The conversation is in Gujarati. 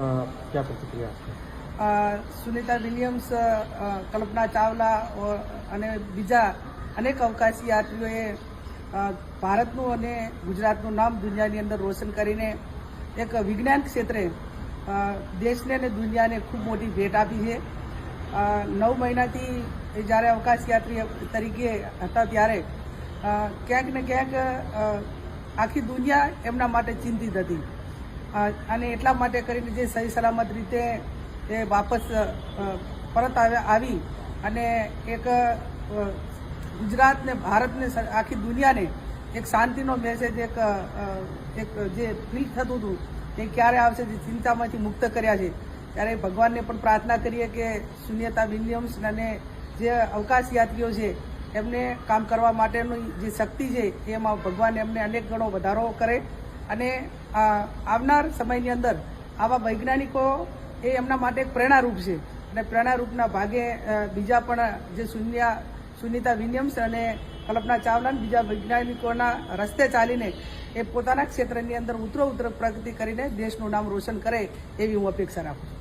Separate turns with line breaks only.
अ, क्या प्रतिक्रिया आपकी
અ, સુનિતા વિલિયમ્સ અ, કલ્પના ચાવલા ઓ- અને બીજા અનેક અવકાશી યાત્રીઓએ અ, ભારતનું અને ગુજરાતનું નામ દુનિયાની અંદર રોશન કરીને એક વિજ્ઞાન ક્ષેત્રે અ, દેશને અને દુનિયાને ખૂબ મોટી ભેટ આપી છે અ, નવ મહિનાથી એ જ્યારે અવકાશ યાત્રી તરીકે હતા ત્યારે અ, ક્યાંક ને ક્યાંક અ, આખી દુનિયા એમના માટે ચિંતિત હતી અ, અને એટલા માટે કરીને જે સહી સલામત રીતે એ વાપસ પરત આવી અને એક ગુજરાતને, ભારતને આખી દુનિયાને એક શાંતિનો મેસેજ એક એક જે ફીલ થતું હતું, એ ક્યારે આવશે જે ચિંતામાંથી મુક્ત કર્યા છે. ત્યારે ભગવાનને પણ પ્રાર્થના કરીએ કે શૂન્યતા વિલિયમ્સ અને જે અવકાશ યાત્રીઓ છે, એમને કામ કરવા માટેની જે શક્તિ છે, એમાં ભગવાન એમને અનેક ગણો વધારો કરે. અને આવનાર સમયની અંદર આવા વૈજ્ઞાનિકો એ એમના માટે પ્રેરણારૂપ છે. અને પ્રેરણારૂપના ભાગે બીજા પણ જે શૂન્ય સુનિતા વિલિયમ્સ અને કલ્પના ચાવલા બીજા વૈજ્ઞાનિકોના રસ્તે ચાલીને એ પોતાના ક્ષેત્રની અંદર ઉતરો ઉતરો પ્રગતિ કરીને દેશનું નામ રોશન કરે એવી હું અપેક્ષા રાખું છું.